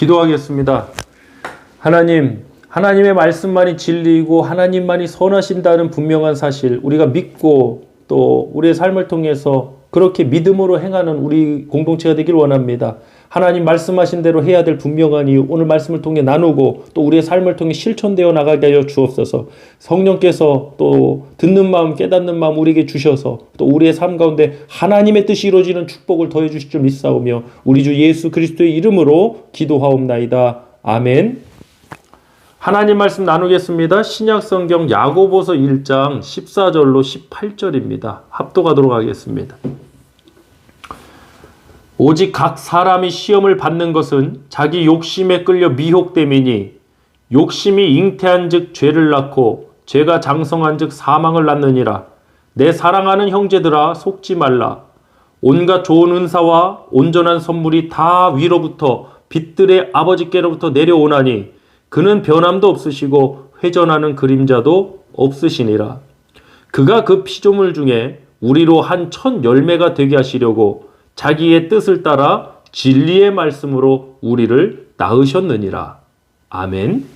기도하겠습니다. 하나님, 하나님의 말씀만이 진리이고 하나님만이 선하신다는 분명한 사실 우리가 믿고 또 우리의 삶을 통해서 그렇게 믿음으로 행하는 우리 공동체가 되길 원합니다. 하나님 말씀하신 대로 해야 될 분명한 이유 오늘 말씀을 통해 나누고 또 우리의 삶을 통해 실천되어 나가게 하여 주옵소서. 성령께서 또 듣는 마음 깨닫는 마음 우리에게 주셔서 또 우리의 삶 가운데 하나님의 뜻이 이루어지는 축복을 더해 주실 줄 믿사오며 우리 주 예수 그리스도의 이름으로 기도하옵나이다. 아멘. 하나님 말씀 나누겠습니다. 신약 성경 야고보서 1장 14절로 18절입니다. 합독하도록 하겠습니다. 오직 각 사람이 시험을 받는 것은 자기 욕심에 끌려 미혹됨이니 욕심이 잉태한 즉 죄를 낳고 죄가 장성한 즉 사망을 낳느니라. 내 사랑하는 형제들아 속지 말라. 온갖 좋은 은사와 온전한 선물이 다 위로부터 빛들의 아버지께로부터 내려오나니 그는 변함도 없으시고 회전하는 그림자도 없으시니라. 그가 그 피조물 중에 우리로 한 천 열매가 되게 하시려고 자기의 뜻을 따라 진리의 말씀으로 우리를 낳으셨느니라. 아멘.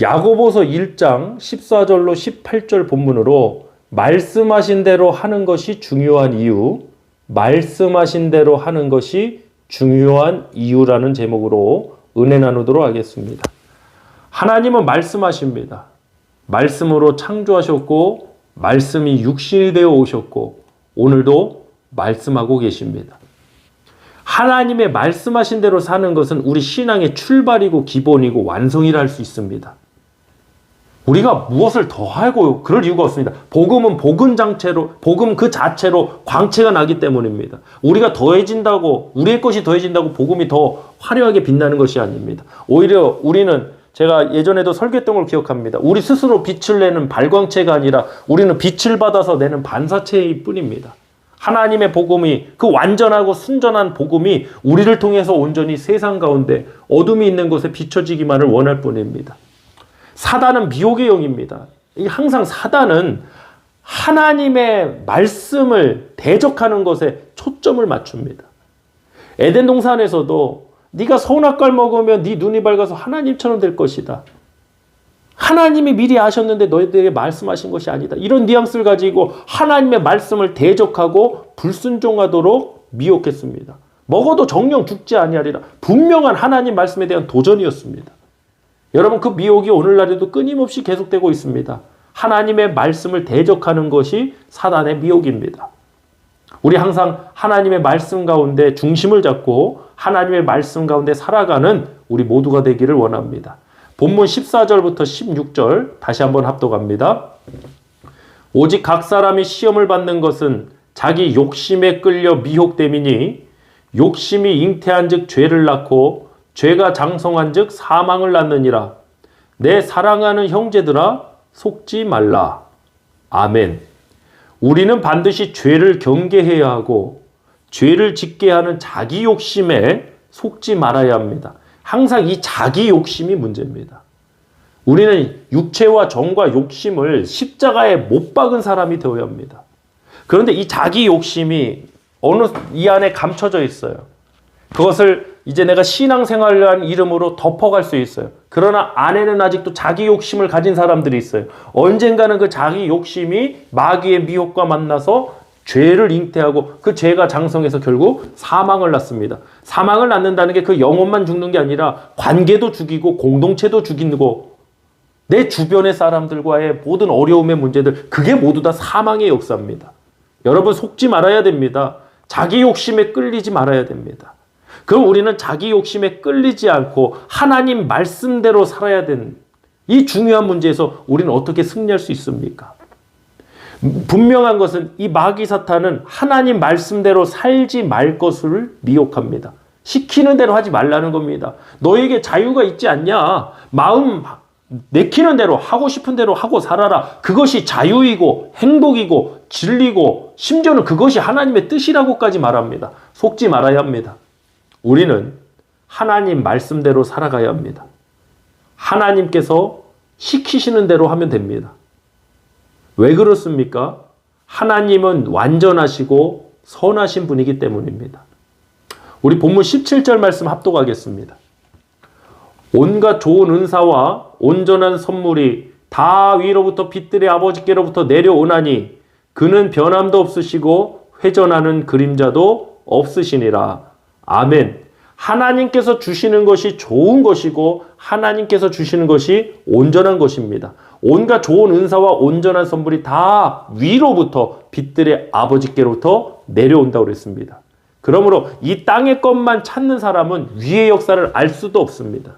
야고보서 1장 14절로 18절 본문으로 말씀하신 대로 하는 것이 중요한 이유, 말씀하신 대로 하는 것이 중요한 이유라는 제목으로 은혜 나누도록 하겠습니다. 하나님은 말씀하십니다. 말씀으로 창조하셨고, 말씀이 육신이 되어 오셨고, 오늘도 말씀하고 계십니다. 하나님의 말씀하신 대로 사는 것은 우리 신앙의 출발이고 기본이고 완성이라 할 수 있습니다. 우리가 무엇을 더 하고 그럴 이유가 없습니다. 복음은 복음 장체로 복음 그 자체로 광채가 나기 때문입니다. 우리가 더해진다고 우리의 것이 더해진다고 복음이 더 화려하게 빛나는 것이 아닙니다. 오히려 우리는 제가 예전에도 설교했던 걸 기억합니다. 우리 스스로 빛을 내는 발광체가 아니라 우리는 빛을 받아서 내는 반사체일 뿐입니다. 하나님의 복음이 그 완전하고 순전한 복음이 우리를 통해서 온전히 세상 가운데 어둠이 있는 곳에 비춰지기만을 원할 뿐입니다. 사단은 미혹의 영입니다. 항상 사단은 하나님의 말씀을 대적하는 것에 초점을 맞춥니다. 에덴 동산에서도 네가 선악과를 먹으면 네 눈이 밝아서 하나님처럼 될 것이다. 하나님이 미리 아셨는데 너희들에게 말씀하신 것이 아니다. 이런 뉘앙스를 가지고 하나님의 말씀을 대적하고 불순종하도록 미혹했습니다. 먹어도 정령 죽지 아니하리라. 분명한 하나님 말씀에 대한 도전이었습니다. 여러분 그 미혹이 오늘날에도 끊임없이 계속되고 있습니다. 하나님의 말씀을 대적하는 것이 사단의 미혹입니다. 우리 항상 하나님의 말씀 가운데 중심을 잡고 하나님의 말씀 가운데 살아가는 우리 모두가 되기를 원합니다. 본문 14절부터 16절 다시 한번 합독합니다. 오직 각 사람이 시험을 받는 것은 자기 욕심에 끌려 미혹됨이니 욕심이 잉태한즉 죄를 낳고 죄가 장성한즉 사망을 낳느니라. 내 사랑하는 형제들아 속지 말라. 아멘. 우리는 반드시 죄를 경계해야 하고 죄를 짓게 하는 자기 욕심에 속지 말아야 합니다. 항상 이 자기 욕심이 문제입니다. 우리는 육체와 정과 욕심을 십자가에 못 박은 사람이 되어야 합니다. 그런데 이 자기 욕심이 어느 이 안에 감춰져 있어요. 그것을 이제 내가 신앙생활이라는 이름으로 덮어갈 수 있어요. 그러나 안에는 아직도 자기 욕심을 가진 사람들이 있어요. 언젠가는 그 자기 욕심이 마귀의 미혹과 만나서 죄를 잉태하고 그 죄가 장성해서 결국 사망을 낳습니다. 사망을 낳는다는 게 그 영혼만 죽는 게 아니라 관계도 죽이고 공동체도 죽이고 내 주변의 사람들과의 모든 어려움의 문제들 그게 모두 다 사망의 역사입니다. 여러분 속지 말아야 됩니다. 자기 욕심에 끌리지 말아야 됩니다. 그럼 우리는 자기 욕심에 끌리지 않고 하나님 말씀대로 살아야 되는 이 중요한 문제에서 우리는 어떻게 승리할 수 있습니까? 분명한 것은 이 마귀 사탄은 하나님 말씀대로 살지 말 것을 미혹합니다. 시키는 대로 하지 말라는 겁니다. 너에게 자유가 있지 않냐? 마음 내키는 대로 하고 싶은 대로 하고 살아라. 그것이 자유이고 행복이고 진리고 심지어는 그것이 하나님의 뜻이라고까지 말합니다. 속지 말아야 합니다. 우리는 하나님 말씀대로 살아가야 합니다. 하나님께서 시키시는 대로 하면 됩니다. 왜 그렇습니까? 하나님은 완전하시고 선하신 분이기 때문입니다. 우리 본문 17절 말씀 합독하겠습니다. 온갖 좋은 은사와 온전한 선물이 다 위로부터 빛들의 아버지께로부터 내려오나니 그는 변함도 없으시고 회전하는 그림자도 없으시니라. 아멘. 하나님께서 주시는 것이 좋은 것이고 하나님께서 주시는 것이 온전한 것입니다. 온갖 좋은 은사와 온전한 선물이 다 위로부터 빛들의 아버지께로부터 내려온다고 그랬습니다. 그러므로 이 땅의 것만 찾는 사람은 위의 역사를 알 수도 없습니다.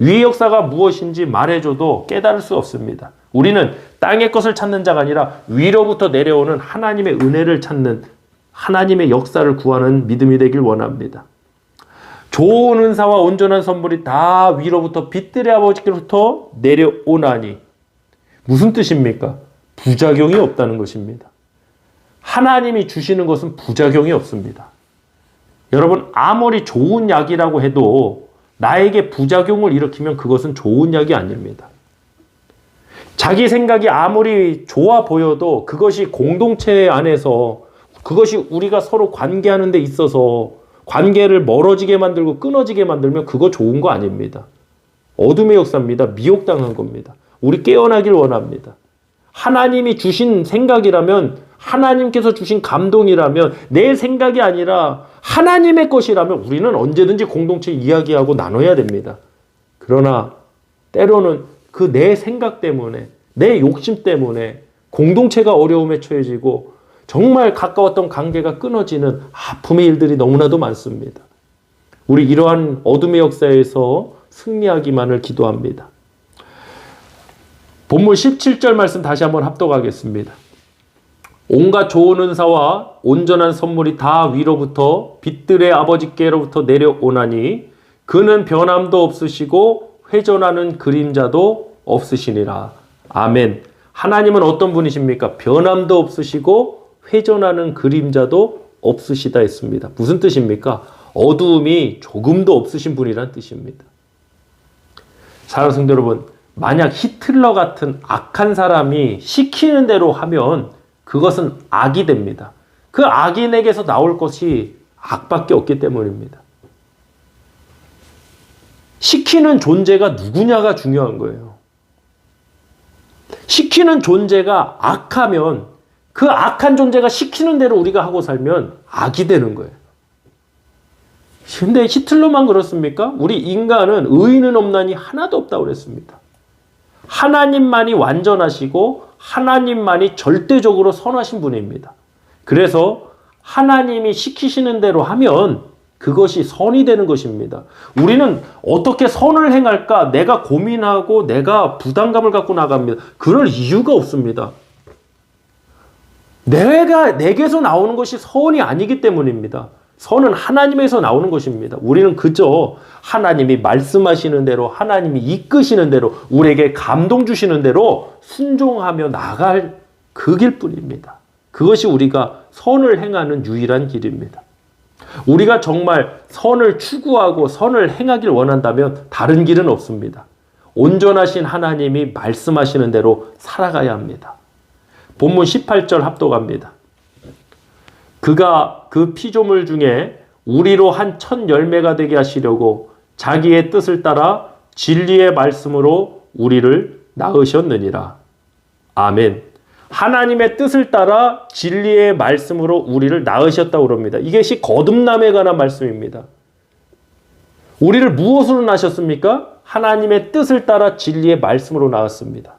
위의 역사가 무엇인지 말해줘도 깨달을 수 없습니다. 우리는 땅의 것을 찾는 자가 아니라 위로부터 내려오는 하나님의 은혜를 찾는 하나님의 역사를 구하는 믿음이 되길 원합니다. 좋은 은사와 온전한 선물이 다 위로부터 빛들의 아버지께로부터 내려오나니 무슨 뜻입니까? 부작용이 없다는 것입니다. 하나님이 주시는 것은 부작용이 없습니다. 여러분 아무리 좋은 약이라고 해도 나에게 부작용을 일으키면 그것은 좋은 약이 아닙니다. 자기 생각이 아무리 좋아 보여도 그것이 공동체 안에서 그것이 우리가 서로 관계하는 데 있어서 관계를 멀어지게 만들고 끊어지게 만들면 그거 좋은 거 아닙니다. 어둠의 역사입니다. 미혹당한 겁니다. 우리 깨어나길 원합니다. 하나님이 주신 생각이라면 하나님께서 주신 감동이라면 내 생각이 아니라 하나님의 것이라면 우리는 언제든지 공동체 이야기하고 나눠야 됩니다. 그러나 때로는 그 내 생각 때문에 내 욕심 때문에 공동체가 어려움에 처해지고 정말 가까웠던 관계가 끊어지는 아픔의 일들이 너무나도 많습니다. 우리 이러한 어둠의 역사에서 승리하기만을 기도합니다. 본문 17절 말씀 다시 한번 합독하겠습니다. 온갖 좋은 은사와 온전한 선물이 다 위로부터 빛들의 아버지께로부터 내려오나니 그는 변함도 없으시고 회전하는 그림자도 없으시니라. 아멘. 하나님은 어떤 분이십니까? 변함도 없으시고 회전하는 그림자도 없으시다 했습니다. 무슨 뜻입니까? 어두움이 조금도 없으신 분이란 뜻입니다. 사랑하는 성도 여러분, 만약 히틀러 같은 악한 사람이 시키는 대로 하면 그것은 악이 됩니다. 그 악인에게서 나올 것이 악밖에 없기 때문입니다. 시키는 존재가 누구냐가 중요한 거예요. 시키는 존재가 악하면 그 악한 존재가 시키는 대로 우리가 하고 살면 악이 되는 거예요. 근데 히틀러만 그렇습니까? 우리 인간은 의인은 없나니 하나도 없다고 그랬습니다. 하나님만이 완전하시고 하나님만이 절대적으로 선하신 분입니다. 그래서 하나님이 시키시는 대로 하면 그것이 선이 되는 것입니다. 우리는 어떻게 선을 행할까 내가 고민하고 내가 부담감을 갖고 나갑니다. 그럴 이유가 없습니다. 내가 내게서 나오는 것이 선이 아니기 때문입니다. 선은 하나님에서 나오는 것입니다. 우리는 그저 하나님이 말씀하시는 대로 하나님이 이끄시는 대로 우리에게 감동 주시는 대로 순종하며 나갈 그 길뿐입니다. 그것이 우리가 선을 행하는 유일한 길입니다. 우리가 정말 선을 추구하고 선을 행하길 원한다면 다른 길은 없습니다. 온전하신 하나님이 말씀하시는 대로 살아가야 합니다. 본문 18절 합독합니다. 그가 그 피조물 중에 우리로 한 천 열매가 되게 하시려고 자기의 뜻을 따라 진리의 말씀으로 우리를 낳으셨느니라. 아멘. 하나님의 뜻을 따라 진리의 말씀으로 우리를 낳으셨다고 그럽니다. 이것이 거듭남에 관한 말씀입니다. 우리를 무엇으로 낳으셨습니까? 하나님의 뜻을 따라 진리의 말씀으로 낳았습니다.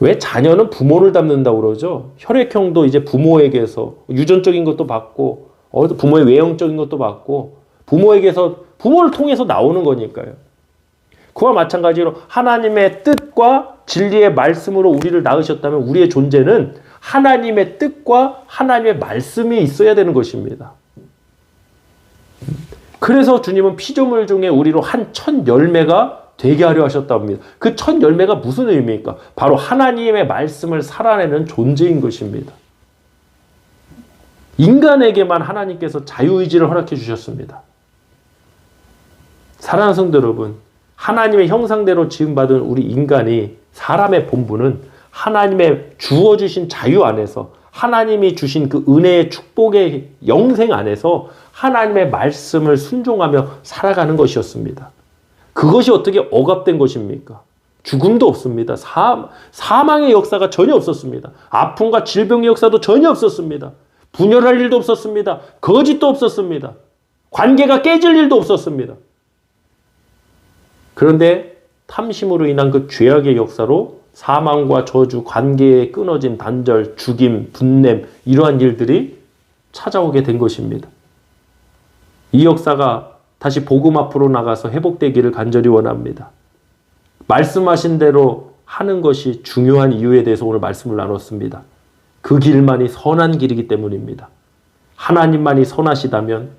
왜 자녀는 부모를 닮는다고 그러죠? 혈액형도 이제 부모에게서 유전적인 것도 받고 어디서 부모의 외형적인 것도 받고 부모에게서 부모를 통해서 나오는 거니까요. 그와 마찬가지로 하나님의 뜻과 진리의 말씀으로 우리를 낳으셨다면 우리의 존재는 하나님의 뜻과 하나님의 말씀이 있어야 되는 것입니다. 그래서 주님은 피조물 중에 우리로 한 천 열매가 되게 하려 하셨다고 합니다. 그 첫 열매가 무슨 의미입니까? 바로 하나님의 말씀을 살아내는 존재인 것입니다. 인간에게만 하나님께서 자유의지를 허락해 주셨습니다. 사랑하는 성도 여러분, 하나님의 형상대로 지음받은 우리 인간이 사람의 본분은 하나님의 주어주신 자유 안에서 하나님이 주신 그 은혜의 축복의 영생 안에서 하나님의 말씀을 순종하며 살아가는 것이었습니다. 그것이 어떻게 억압된 것입니까? 죽음도 없습니다. 사, 사망의 역사가 전혀 없었습니다. 아픔과 질병의 역사도 전혀 없었습니다. 분열할 일도 없었습니다. 거짓도 없었습니다. 관계가 깨질 일도 없었습니다. 그런데 탐심으로 인한 그 죄악의 역사로 사망과 저주, 관계에 끊어진 단절, 죽임, 분냄 이러한 일들이 찾아오게 된 것입니다. 이 역사가 다시 복음 앞으로 나가서 회복되기를 간절히 원합니다. 말씀하신 대로 하는 것이 중요한 이유에 대해서 오늘 말씀을 나눴습니다. 그 길만이 선한 길이기 때문입니다. 하나님만이 선하시다면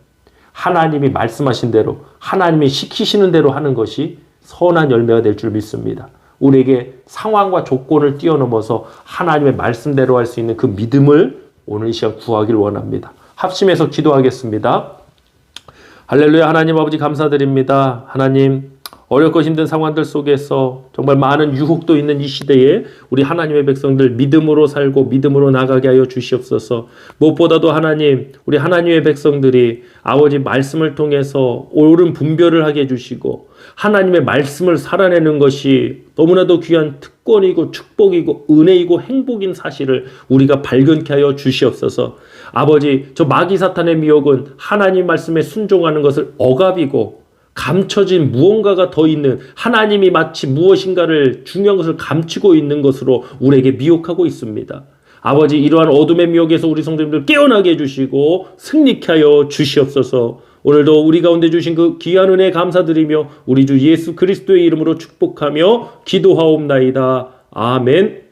하나님이 말씀하신 대로 하나님이 시키시는 대로 하는 것이 선한 열매가 될 줄 믿습니다. 우리에게 상황과 조건을 뛰어넘어서 하나님의 말씀대로 할 수 있는 그 믿음을 오늘 이 시간 구하길 원합니다. 합심해서 기도하겠습니다. 할렐루야 하나님 아버지 감사드립니다. 하나님 어렵고 힘든 상황들 속에서 정말 많은 유혹도 있는 이 시대에 우리 하나님의 백성들 믿음으로 살고 믿음으로 나가게 하여 주시옵소서. 무엇보다도 하나님 우리 하나님의 백성들이 아버지 말씀을 통해서 옳은 분별을 하게 해주시고 하나님의 말씀을 살아내는 것이 너무나도 귀한 특권이고 축복이고 은혜이고 행복인 사실을 우리가 발견케 하여 주시옵소서. 아버지 저 마귀 사탄의 미혹은 하나님 말씀에 순종하는 것을 억압이고 감춰진 무언가가 더 있는 하나님이 마치 무엇인가를 중요한 것을 감추고 있는 것으로 우리에게 미혹하고 있습니다. 아버지 이러한 어둠의 미혹에서 우리 성도님들 깨어나게 해주시고 승리케 하여 주시옵소서. 오늘도 우리 가운데 주신 그 귀한 은혜 감사드리며 우리 주 예수 그리스도의 이름으로 축복하며 기도하옵나이다. 아멘.